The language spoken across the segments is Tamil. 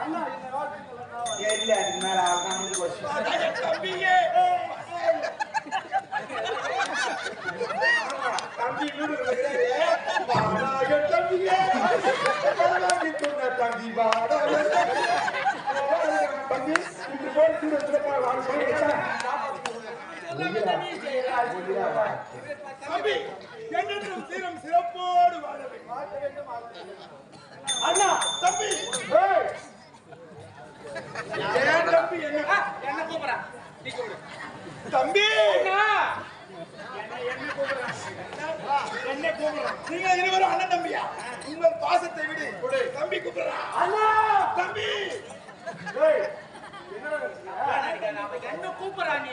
அண்ணா அதுக்கு மேல அவ்வளவுதான் போச்சு. தம்பி வீடு தம்பியே. தம்பி, தம்பி. இப்படி போய் தம்பி சீரம் சிறப்போடு வாழ வேண்டும்? அண்ணா தம்பி ஏய், ஏன் தம்பி என்ன என்ன கூப்பிடா நீ கூப்பிடு தம்பி அண்ணா என்ன என்ன கூப்பிடுறான் என்ன கூப்பிடுறான் நீங்க இருவரும் அண்ணன் தம்பியா உங்கள் பாசத்தை விடு தம்பி கூப்பிடுறான் அண்ணா. தம்பி என்ன கூப்பிடா நீ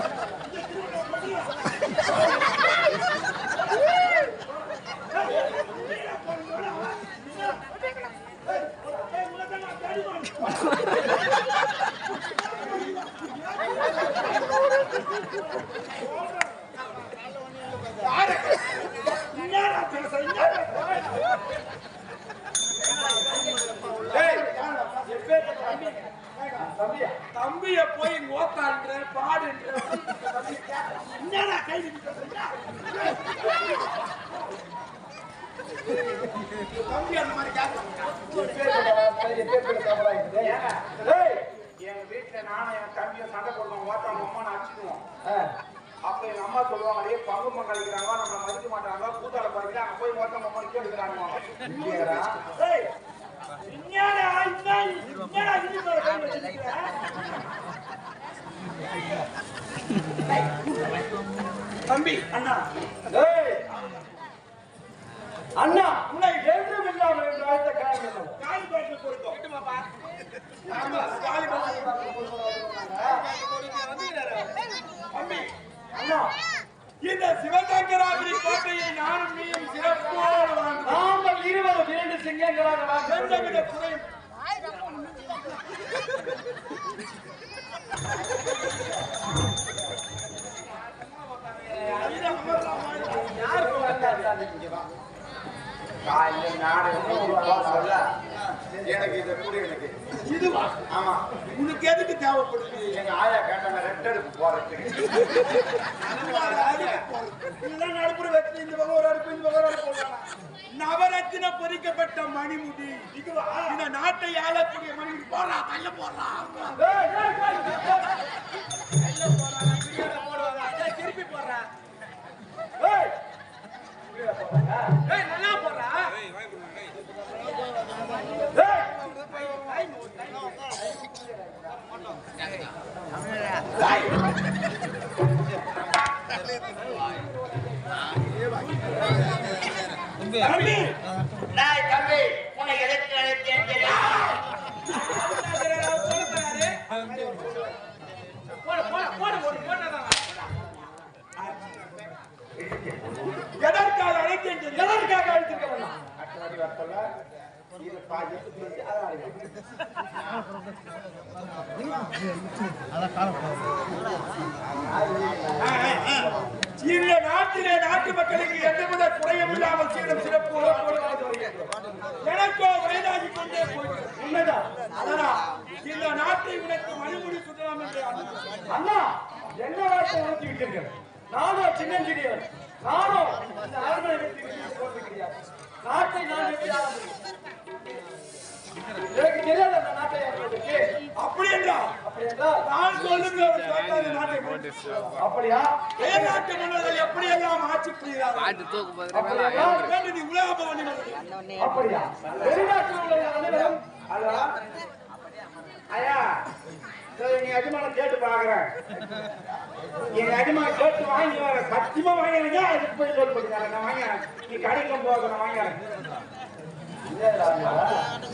தம்பியா? போய் ஓத்தான்ற பாடுன்ற என்னடா கை? தம்பி அந்த மாதிரி எங்க வீட்டுல நானும் என் தம்பியும் சண்டை போடுவோம் ஓட்டாம அம்மா அடிச்சுடுவோம் ஆ, அப்ப எங்க அம்மா சொல்லுவாங்க டேய் பங்கு பங்களிக்கிறாங்க நம்மள மதிக்க மாட்டாங்க கூட்டாள பறிக்கிற அங்க போய் ஓட்டாம அம்மா கேட்டுக்கிறாங்க இல்லையாடா? ஏய், என்னடா என்ன என்னடா இது மேல கை வச்சிருக்கிற? தம்பி அண்ணா. அண்ணா உன்னை என்றும் இல்லாமல் என்று அழைத்த காரணம்? காலி விட்டுமாப்பா ஆமா காலி பேட்ல தம்பி அண்ணா, இந்த சிவசங்கராபுரி கோட்டையை நானும் நீயும் வாழ்ந்தோம் நாங்கள் இருவரும் இரண்டு சிங்கங்களாக வாழ்ந்தோம். குறையும் எனக்கு இதை கூட எனக்கு இதுவா ஆமா உனக்கு எதுக்கு தேவைப்படுது எங்க ஆயா கேட்டாங்க ரெட்டடுப்பு போறதுக்கு இதெல்லாம் நடுப்புற வச்சு இந்த பக்கம் ஒரு அடுப்பு இந்த பக்கம் ஒரு அடுப்பு. நவரத்தின பொறிக்கப்பட்ட மணிமுடி. இதுவா இந்த நாட்டை ஆளக்கூடிய மணிமுடி. போடுறா கையில போடுறா தம்பி டேய் தம்பி உன்னை எதுக்கு அழைத்தேன் எதற்காக அழைத்தேன் எதற்காக அழைத்திருக்கிறேன் இந்த நாட்டிலே நாட்டு மக்களுக்கு எந்தவித குறையும் இல்லாமல் சீரம் சிறப்பு எனக்கோ வயதாகி கொண்டே போகிறது. உண்மைதான். இந்த நாட்டை உனக்கு மறுமொழி சொல்லலாம் என்று அண்ணா என்ன வார்த்தை உணர்த்தி விட்டீர்கள் நானும் சின்னஞ்சிறியவன். நானும் அப்படியா? மன்னர்கள் எப்படியெல்லாம் ஆட்சி புரிகிறார்கள்? அப்படி என்றால் வேண்டும் நீ உலக பவனி மன்னர்கள். அப்படியா? வெளிநாட்டில் உள்ள அனைவரும் ஹலோ ஐயா சரி, நீ அஜமானம் கேட்டு பாக்குறேன் எங்க அஜமானம் கேட்டு வாங்கி வர சத்தியமா போய் சொல்லி நான் வாங்க நீ கடைக்கும் போக நான் வாங்கிறேன்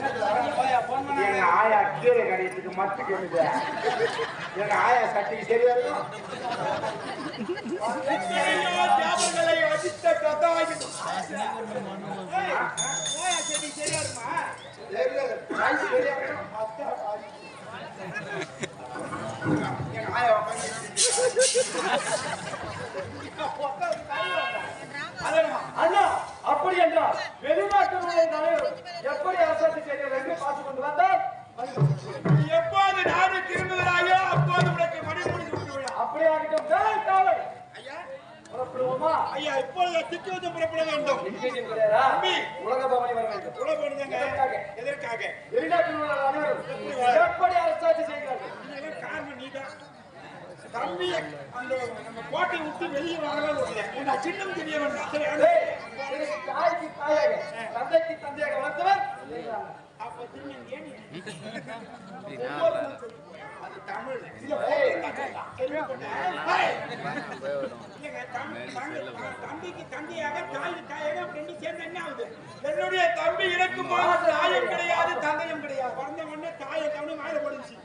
எங்க ஆயா கீரை கடையத்துக்கு மத்து கேளுது எங்க ஆயா சட்டிக்கு சரியா இருக்கும் எத்தனையோ தேவர்களை அடித்த கதாயுதம் சரி சரியா இருக்குமா ராய் சரியா இருக்கும் எங்க ஆயா உட்காந்து அண்ணா அப்படி என்றால் வெளிநாட்டு தலைவர் எப்படி அரசாட்சி செய்ய வேண்டும் பார்த்துக் கொண்டு வந்தால் எப்போது நாடு திரும்புகிறாயோ அப்போது உனக்கு மணி முடிந்து விட்டு விழா அப்படியே ஆகட்டும் வேலை காவல் ஐயா புறப்படுவோமா ஐயா இப்பொழுது திட்டுவது புறப்பட வேண்டும் இன்றைக்கு கிடையாதா தம்பி. உலக பவனி வர வேண்டும் புறப்படுங்க எதற்காக? எதற்காக வெளிநாட்டில் உள்ள அனைவரும் எப்படி அரசாட்சி செய்கிறார்கள். இதெல்லாம் காரணம் நீதான். தம்பி அந்த நம்ம கோட்டை விட்டு வெளியே வரவே உன்னை சின்னம் தெரிய தாய்க்கு தாயாக தந்தைக்கு தந்தையாக வளர்த்தவர். அப்ப திரும்பி ஏன் தம்பிக்கு தந்தையாக தாய்க்கு தாயாக ரெண்டு சேர்ந்து என்ன ஆகுது என்னுடைய தம்பி இறக்கும் போது தாயும் கிடையாது. தந்தையும் கிடையாது பிறந்த உடனே தாயை கவனம் மேல போடுச்சு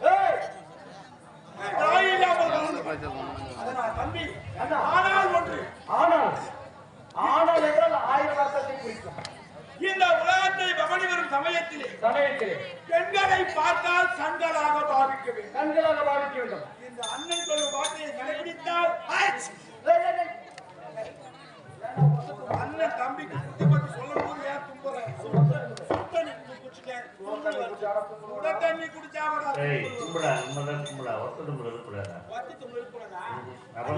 பார்த்தால் கண்களாக பாவிக்க வேண்டும். கண்களாக பாவிக்க வேண்டும். இந்த அண்ணன் சொல்லும் வார்த்தையை கடைபிடித்தால். அண்ணன் தம்பிக்கு புத்தி பத்தி சொல்லும் போது ஏன் தும்புற? சுத்த நீ குடிச்சிட்டேன் சுட தண்ணி குடிச்சா கும்பிடா உண்மைதான் கும்பிடா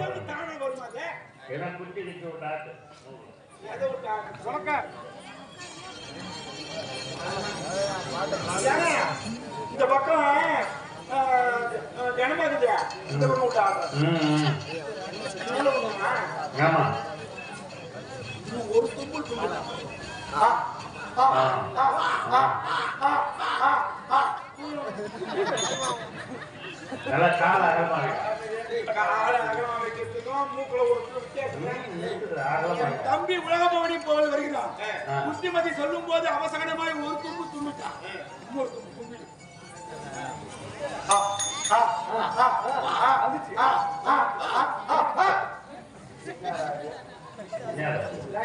எப்படி தானே வருமா அது? ஏன்னா குட்டி இந்த பக்கம் இருக்குது. இந்த பக்கம் ஆமா. ஒரு தும்பல் தும்பல். ஆ. நல்லா கால அகலமா காலை அகலமா வைக்கிறதுக்கும் மூக்குல ஒரு தம்பி உலகபவனி போல் வருகிறான். ஆ. புத்திமதி சொல்லும் போது அவசரமாய் ஒரு தும்பு தும்பிட்டான். இன்னொரு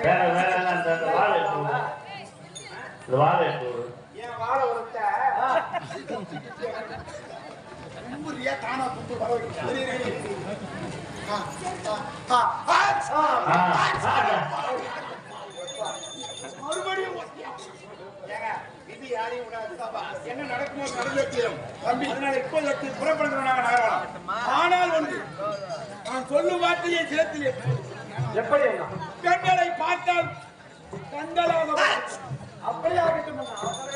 வேற வேற என்ன அந்த அந்த வாழை எடுத்து விடு. இந்த வாழை எடுத்து விடு. ஏன் வாழை உரத்த தும்புறியா தானா தும்பு வர நான் சொல்லும் வார்த்தையை சிரத்திலே எப்படி? பெண்களை பார்த்தால் கண்களாக அப்படியே ஆகட்டும் அண்ணா.